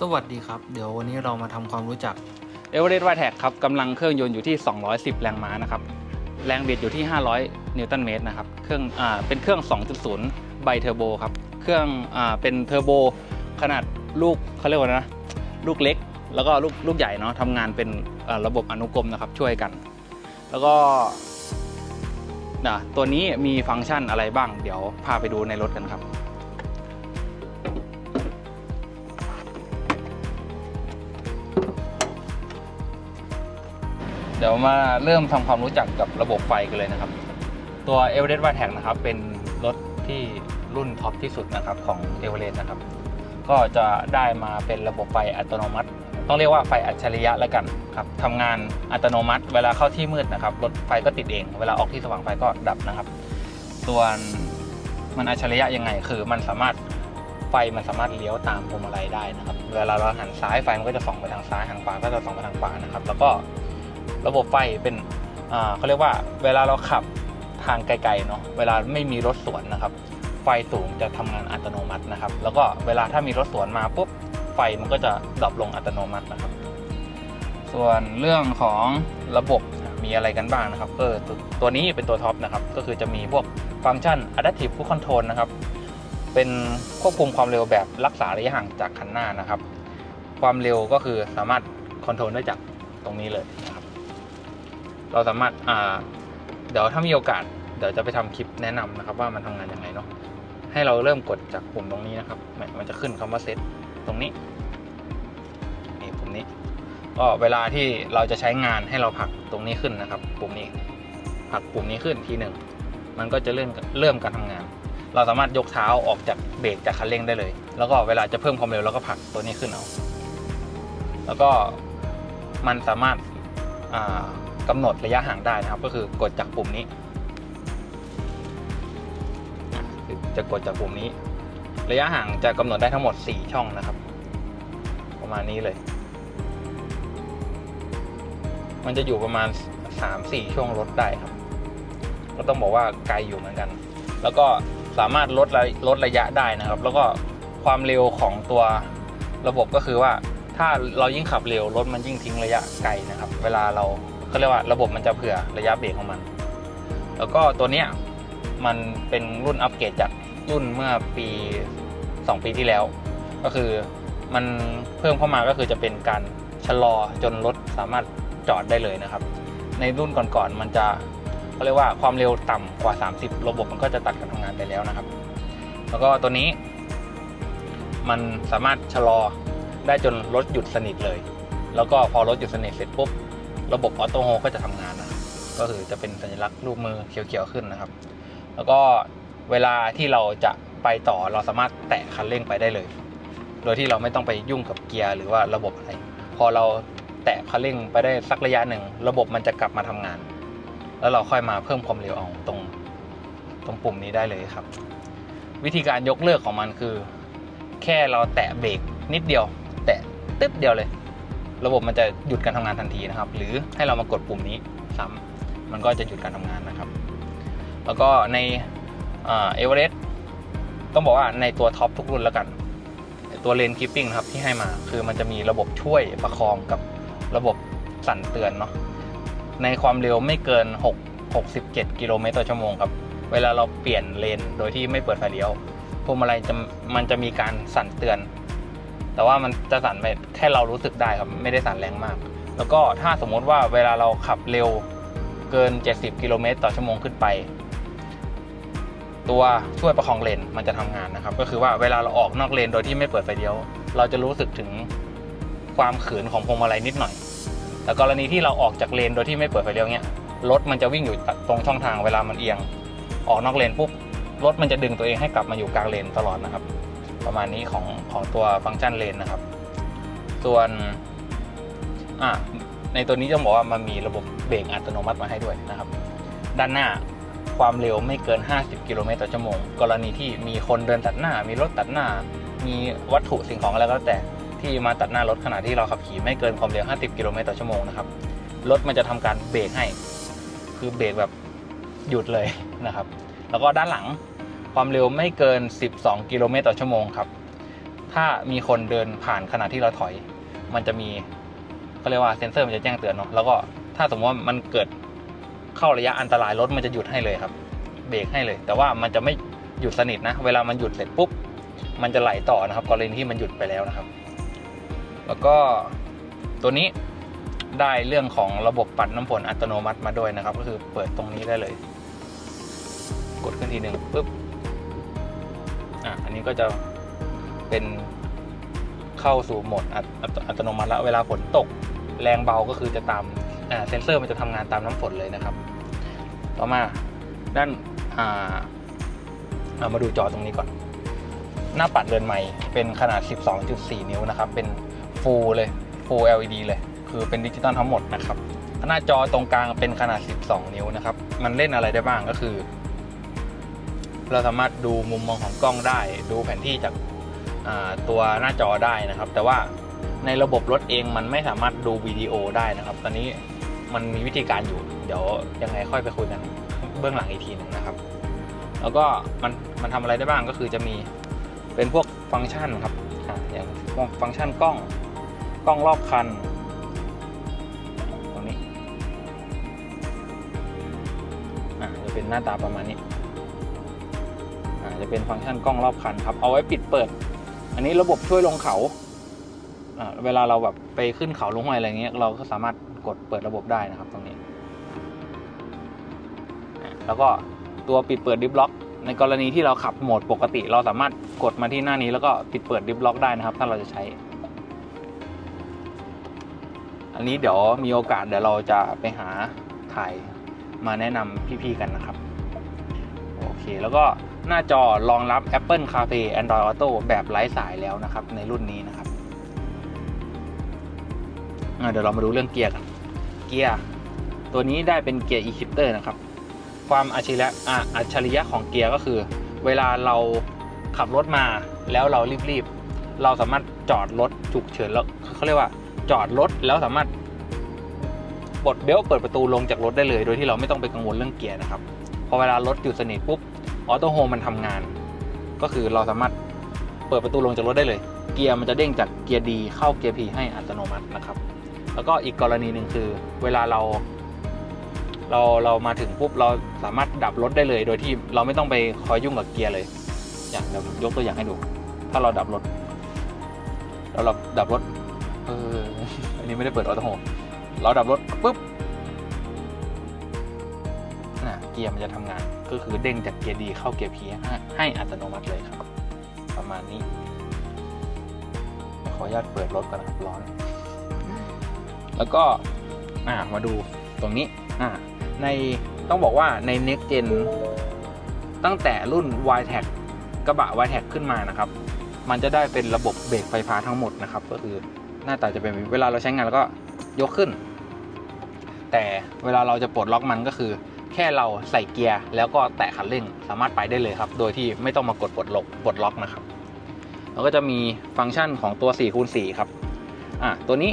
สวัสดีครับ เดี๋ยววันนี้เรามาทำความรู้จัก เอเวอเรสต์วาแท็กครับกำลังเครื่องยนต์อยู่ที่ 210 แรงม้านะครับ แรงบิดอยู่ที่ 500 นิวตันเมตรนะครับ เครื่องอ่าเป็นเครื่อง 2.0 ไบเทอร์โบครับ เครื่องอ่าเป็นเทอร์โบขนาดลูกเขาเรียกว่านะ ลูกเล็ก แล้วก็ลูกลูกใหญ่เนาะทำงานเป็นอ่าระบบอนุกรมนะครับช่วยกัน แล้วก็นะตัวนี้มีฟังก์ชันอะไรบ้าง เดี๋ยวพาไปดูในรถกันครับ เดี๋ยวมาเริ่มทำความรู้จักกับระบบไฟกันเลยนะครับ ตัว e v e r e s t w i t e นะครับ เป็นรถที่รุ่นท็อปที่สุดนะครับของ e v e r e s t นะครับ ก็จะได้มาเป็นระบบไฟอัตโนมัติ ต้องเรียกว่าไฟอัจฉริยะแล้วกันครับทำงานอัตโนมัติ เวลาเข้าที่มืดนะครับรถไฟก็ติดเอง เวลาออกที่สว่างไฟก็ดับนะครับ ส่วนมันอัจฉริยะยังไง คือมันสามารถไฟมันสามารถเลี้ยวตามพวงมาลัยได้นะครับ เวลาเราหันซ้ายไฟมันก็จะส่องไปทางซ้ายหันขวาก็จะส่องไปทางขวานะครับ แล้วก็ ระบบไฟเป็นเขาเรียกว่าเวลาเราขับทางไกลๆเนาะเวลาไม่มีรถสวนนะครับไฟสูงจะทำงานอัตโนมัตินะครับ แล้วก็เวลาถ้ามีรถสวนมาปุ๊บไฟมันก็จะดรอปลงอัตโนมัตินะครับ ส่วนเรื่องของระบบมีอะไรกันบ้างนะครับเออตัวนี้เป็นตัวท็อปนะครับ ก็คือจะมีพวกฟังก์ชัน Adaptive Cruise Control นะครับ เป็นควบคุมความเร็วแบบรักษาระยะห่างจากคันหน้านะครับ ความเร็วก็คือสามารถคอนโทรลได้จากตรงนี้เลยนะ เราสามารถอ่าเดี๋ยวถ้ามีโอกาสเดี๋ยวจะไปทำคลิปแนะนำนะครับ ว่ามันทำงานยังไงเนาะให้เราเริ่มกดจากปุ่มตรงนี้นะครับ มันมันจะขึ้นคำว่าเซตตรงนี้นี่ปุ่มนี้ ก็เวลาที่เราจะใช้งานให้เราผลักตรงนี้ขึ้นนะครับ ปุ่มนี้ผลักปุ่มนี้ขึ้นทีหนึ่งมันก็จะเริ่มเริ่มการทำงาน เราสามารถยกเท้าออกจากเบรกจากคันเร่งได้เลย แล้วก็เวลาจะเพิ่มความเร็วเราก็ผลักตัวนี้ขึ้นเอาแล้วก็มันสามารถ อ่ากำหนดระยะห่างได้นะครับ ก็คือกดจากปุ่มนี้ จะกดจากปุ่มนี้ ระยะห่างจะกำหนดได้ทั้งหมด 4 ช่องนะครับ ประมาณนี้เลย มันจะอยู่ประมาณ 3-4 ช่วงลดได้ครับ ก็ต้องบอกว่าไกลอยู่เหมือนกัน แล้วก็สามารถลดระลดระยะได้นะครับ แล้วก็ความเร็วของตัวระบบก็คือว่าถ้าเรายิ่งขับเร็วรถมันยิ่งทิ้งระยะไกลนะครับ เวลาเรา เขาเรียกว่าระบบมันจะเผื่อระยะเบรกของมัน แล้วก็ตัวเนี้ยมันเป็นรุ่นอัปเกรดจากรุ่นเมื่อปี 2 ปีที่แล้ว ก็คือมันเพิ่มเข้ามาก็คือจะเป็นการชะลอจนรถสามารถจอดได้เลยนะครับ ในรุ่นก่อนๆมันจะเขาเรียกว่าความเร็วต่ำกว่า 30 ระบบมันก็จะตัดการทำงานไปแล้วนะครับ แล้วก็ตัวนี้ มันสามารถชะลอได้จนรถหยุดสนิทเลย แล้วก็พอรถหยุดสนิทเสร็จปุ๊บ ระบบออโต้โฮก็จะทำงานนะก็คือจะเป็นสัญลักษณ์รูปมือเขียวๆขึ้นนะครับ แล้วก็เวลาที่เราจะไปต่อเราสามารถแตะคันเร่งไปได้เลย โดยที่เราไม่ต้องไปยุ่งกับเกียร์หรือว่าระบบอะไร พอเราแตะคันเร่งไปได้สักระยะหนึ่ง ระบบมันจะกลับมาทำงาน แล้วเราค่อยมาเพิ่มความเร็วเอาตรงตรงปุ่มนี้ได้เลยครับ วิธีการยกเลิกของมันคือ แค่เราแตะเบรกนิดเดียว แตะตึ๊บเดียวเลย ระบบมันจะหยุดการทำงานทันทีนะครับ หรือให้เรามากดปุ่มนี้ซ้ำมันก็จะหยุดการทำงานนะครับ แล้วก็ในเอเวอเรสต์ต้องบอกว่าในตัวท็อปทุกรุ่นแล้วกัน ตัวเลนคิปปิ้งนะครับที่ให้มาคือมันจะมีระบบช่วยประคองกับระบบสั่นเตือนเนาะในความเร็วไม่เกิน 6 67 กิโลเมตรต่อชั่วโมงครับ เวลาเราเปลี่ยนเลนโดยที่ไม่เปิดไฟเลี้ยวพวงมาลัยจะมันจะมีการสั่นเตือน แต่ว่ามันจะสั่นไปแค่เรารู้สึกได้ครับไม่ได้สั่นแรงมาก แล้วก็ถ้าสมมติว่าเวลาเราขับเร็วเกิน 70 กิโลเมตรต่อชั่วโมงขึ้นไป ตัวช่วยประคองเลนมันจะทำงานนะครับ ก็คือว่าเวลาเราออกนอกเลนโดยที่ไม่เปิดไฟเลี้ยว เราจะรู้สึกถึงความขืนของพวงมาลัยนิดหน่อย แต่กรณีที่เราออกจากเลนโดยที่ไม่เปิดไฟเลี้ยวเนี่ยรถมันจะวิ่งอยู่ตรงช่องทางเวลามันเอียง ออกนอกเลนปุ๊บรถมันจะดึงตัวเองให้กลับมาอยู่กลางเลนตลอดนะครับ ประมาณนี้ของของตัวฟังก์ชันเลนนะครับ ส่วนอะในตัวนี้จะบอกว่ามันมีระบบเบรกอัตโนมัติมาให้ด้วยนะครับ ด้านหน้าความเร็วไม่เกิน 50 กิโลเมตรต่อชั่วโมง กรณีที่มีคนเดินตัดหน้า มีรถตัดหน้า มีวัตถุสิ่งของอะไรก็แล้วแต่ที่มาตัดหน้ารถขณะที่เราขับขี่ไม่เกินความเร็ว 50 กิโลเมตรต่อชั่วโมงนะครับ รถมันจะทำการเบรกให้ คือเบรกแบบหยุดเลยนะครับ แล้วก็ด้านหลัง ความเร็วไม่เกิน 12 กิโลเมตรต่อชั่วโมงครับ ถ้ามีคนเดินผ่านขณะที่เราถอย มันจะมีเขาเรียกว่าเซ็นเซอร์มันจะแจ้งเตือนเนาะแล้วก็ถ้าสมมติว่ามันเกิดเข้าระยะอันตรายรถมันจะหยุดให้เลยครับเบรกให้เลย แต่ว่ามันจะไม่หยุดสนิทนะ เวลามันหยุดเสร็จปุ๊บมันจะไหลต่อนะครับกรณีที่มันหยุดไปแล้วนะครับ แล้วก็ตัวนี้ได้เรื่องของระบบปัดน้ำฝนอัตโนมัติมาด้วยนะครับ ก็คือเปิดตรงนี้ได้เลย กดขึ้นทีหนึ่งปุ๊บ นนี้ก็จะเป็นเข้าสู่โหมดอัตอัตอัตโนมัติแล้วเวลาฝนตกแรงเบาก็คือจะตามเซนเซอร์มันจะทำงานตามน้ำฝนเลยนะครับ ต่อมาด้านอ่าเอามาดูจอตรงนี้ก่อน หน้าปัดเรือนใหม่เป็นขนาด 12.4 นิ้วนะครับ เป็น Full เลย Full LED เลย คือเป็นดิจิตอลทั้งหมดนะครับ หน้าจอตรงกลางเป็นขนาด 12 นิ้วนะครับ มันเล่นอะไรได้บ้างก็คือ เราสามารถดูมุมมองของกล้องได้ ดูแผนที่จากตัวหน้าจอได้นะครับ แต่ว่าในระบบรถเองมันไม่สามารถดูวิดีโอได้นะครับ ตอนนี้มันมีวิธีการอยู่ เดี๋ยวยังไงค่อยไปคุยกันเบื้องหลังอีกทีหนึ่งนะครับ แล้วก็มันมันทำอะไรได้บ้างก็คือจะมีเป็นพวกฟังก์ชันครับอย่างฟังก์ชันกล้องกล้องรอบคันตรงนี้อะจะเป็นหน้าตาประมาณนี้ จะเป็นฟังก์ชันกล้องรอบคันครับ เอาไว้ปิดเปิด อันนี้ระบบช่วยลงเขาเวลาเราแบบไปขึ้นเขาลงห้วยอะไรเงี้ยเราก็สามารถกดเปิดระบบได้นะครับตรงนี้ แล้วก็ตัวปิดเปิดดิฟล็อกในกรณีที่เราขับโหมดปกติ เราสามารถกดมาที่หน้านี้แล้วก็ปิดเปิดดิฟล็อกได้นะครับ ถ้าเราจะใช้ อันนี้เดี๋ยวมีโอกาสเดี๋ยวเราจะไปหาถ่ายมาแนะนำพี่ๆกันนะครับ โอเคแล้วก็ หน้าจอรองรับ Apple CarPlay Android Auto แบบไร้สายแล้วนะครับ ในรุ่นนี้นะครับเดี๋ยวเรามาดูเรื่องเกียร์กันเกียร์ตัวนี้ได้เป็นเกียร์ e-shifter นะครับ ความอัจฉริยะอัจฉริยะของเกียร์ก็คือ เวลาเราขับรถมาแล้วเรารีบๆ เราสามารถจอดรถฉุกเฉินแล้วเขาเรียกว่าจอดรถแล้วสามารถปลดเบลต์เปิดประตูลงจากรถได้เลย โดยที่เราไม่ต้องไปกังวลเรื่องเกียร์นะครับ พอเวลารถหยุดสนิทปุ๊บ ออโต้โฮมมันทำงาน ก็คือเราสามารถเปิดประตูลงจากรถได้เลย เกียร์มันจะเด้งจากเกียร์ดีเข้าเกียร์พีให้อัตโนมัตินะครับ แล้วก็อีกกรณีหนึ่งคือ เวลาเรา เราเรามาถึงปุ๊บเราสามารถดับรถได้เลย โดยที่เราไม่ต้องไปคอยยุ่งกับเกียร์เลย อย่างเดี๋ยวยกตัวอย่างให้ดู ถ้าเราดับรถเราเราดับรถเอออันนี้ไม่ได้เปิดออโต้โฮมเราดับรถปุ๊บ นะเกียร์มันจะทำงาน ก็คือเด้งจากเกียร์ดีเข้าเกียร์พีให้อัตโนมัติเลยครับ ประมาณนี้ ขออนุญาตเปิดรถก่อนนะครับร้อน แล้วก็อ่ามาดูตรงนี้อ่าในต้องบอกว่าใน Next Gen ตั้งแต่รุ่น y t a g กระบะ y t a g ขึ้นมานะครับ มันจะได้เป็นระบบเบรกไฟฟ้าทั้งหมดนะครับ ก็คือหน้าตาจะเป็นเวลาเราใช้งานแล้วก็ยกขึ้น แต่เวลาเราจะปลดล็อกมันก็คือ แค่เราใส่เกียร์แล้วก็แตะคันเร่งสามารถไปได้เลยครับ โดยที่ไม่ต้องมากดปลดล็อกปลดล็อกนะครับแล้วก็จะมีฟังก์ชันของตัว4คูณ4ครับอะตัวนี้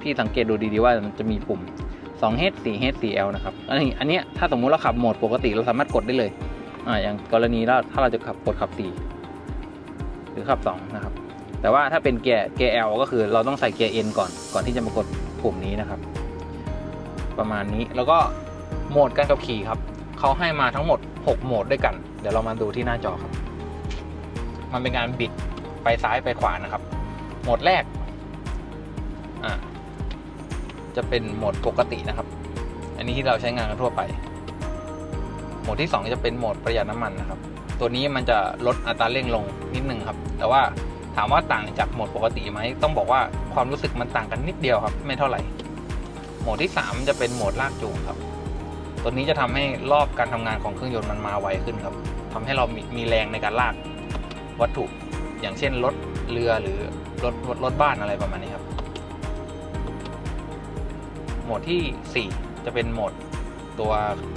พี่สังเกตดูดีๆว่ามันจะมีปุ่ม 2H 4H 4L นะครับอันนี้อันนี้ถ้าสมมุติเราขับโหมดปกติเราสามารถกดได้เลยอ่าอย่างกรณีเราถ้าเราจะขับกดขับ 4 หรือขับ 2 นะครับ แต่ว่าถ้าเป็นเกียร์เกียร์ L ก็คือเราต้องใส่เกียร์ N ก่อนก่อนที่จะมากดปุ่มนี้นะครับ ประมาณนี้แล้วก็ โหมดการขับขี่ครับเขาให้มาทั้งหมด 6 โหมดด้วยกัน เดี๋ยวเรามาดูที่หน้าจอครับ มันเป็นการบิดไปซ้ายไปขวานะครับ โหมดแรกอ่าจะเป็นโหมดปกตินะครับ อันนี้ที่เราใช้งานกันทั่วไป โหมดที่ 2 จะเป็นโหมดประหยัดน้ำมันนะครับ ตัวนี้มันจะลดอัตราเร่งลงนิดนึงครับ แต่ว่าถามว่าต่างจากโหมดปกติไหม ต้องบอกว่าความรู้สึกมันต่างกันนิดเดียวครับ ไม่เท่าไหร่ โหมดที่ 3 จะเป็นโหมดลากจูงครับ ตัวนี้จะทำให้รอบการทำงานของเครื่องยนต์มันมาไวขึ้นครับทำให้เรามีมแรงในการลากวัตถุ อย่างเช่นรถเรือหรือรถรถรถบ้านอะไรประมาณนี้ครับ โหมดที่ 4 จะเป็นโหมดตัว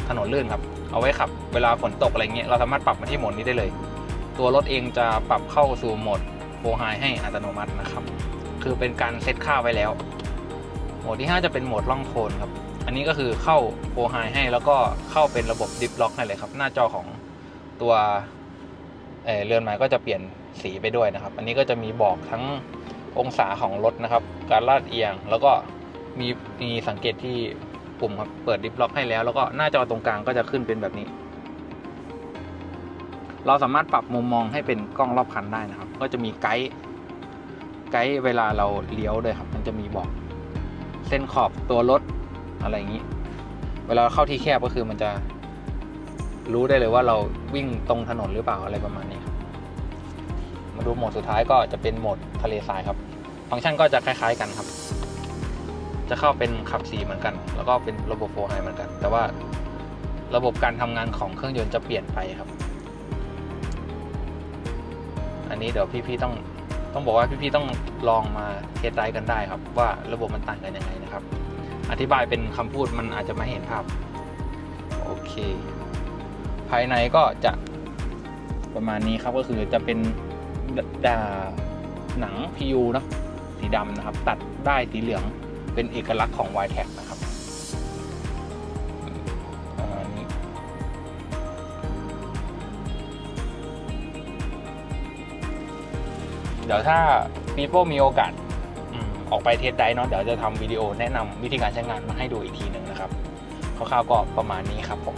ถนนลื่นครับ เอาไว้ขับ เวลาฝนตกอะไรเงี้ยเราสามารถปรับมาที่โหมดนี้ได้เลย ตัวรถเองจะปรับเข้าสู่โหมดโฟไฮให้อัตโนมัตินะครับ คือเป็นการเซตค่าไว้แล้ว โหมดที่ 5 จะเป็นโหมดล่องโคลนครับ อันนี้ก็คือเข้าโฟไฮให้แล้วก็เข้าเป็นระบบดิฟล็อกให้เลยครับ หน้าจอของตัวเเรือนหมายก็จะเปลี่ยนสีไปด้วยนะครับ อันนี้ก็จะมีบอกทั้งองศาของรถนะครับ การลาดเอียง แล้วก็มีมีสังเกตที่ปุ่มครับเปิดดิฟล็อกให้แล้ว แล้วก็หน้าจอตรงกลางก็จะขึ้นเป็นแบบนี้ เราสามารถปรับมุมมองให้เป็นกล้องรอบคันได้นะครับ ก็จะมีไกด์ไกด์เวลาเราเลี้ยวด้วยครับ มันจะมีบอกเส้นขอบตัวรถ อะไรอย่างนี้ เวลาเข้าที่แคบก็คือมันจะรู้ได้เลยว่าเราวิ่งตรงถนนหรือเปล่าอะไรประมาณนี้ครับมาดูโหมดสุดท้ายก็จะเป็นโหมดทะเลทรายครับ ฟังก์ชันก็จะคล้าย ๆกันครับ จะเข้าเป็นขับสีเหมือนกัน แล้วก็เป็นระบบโฟร์ไฮเหมือนกัน แต่ว่าระบบการทำงานของเครื่องยนต์จะเปลี่ยนไปครับ อันนี้เดี๋ยวพี่ๆต้องต้องบอกว่าพี่ๆต้องลองมาเทสไดกันได้ครับ ว่าระบบมันต่างกันยังไงนะครับ อธิบายเป็นคำพูดมันอาจจะไม่เห็นภาพ โอเค ภายในก็จะประมาณนี้ครับก็คือจะเป็นดาหนัง PU เนะสีดำนะครับ ตัดได้สีเหลืองเป็นเอกลักษณ์ของ y t e c นะครับประมาณนี้เดี๋ยวถ้าปีโป้มีโอกาส ออกไปเทสได้เนาะเดี๋ยวจะทำวิดีโอแนะนำวิธีการใช้งานมาให้ดูอีกทีหนึ่งนะครับคร่าวๆก็ประมาณนี้ครับผม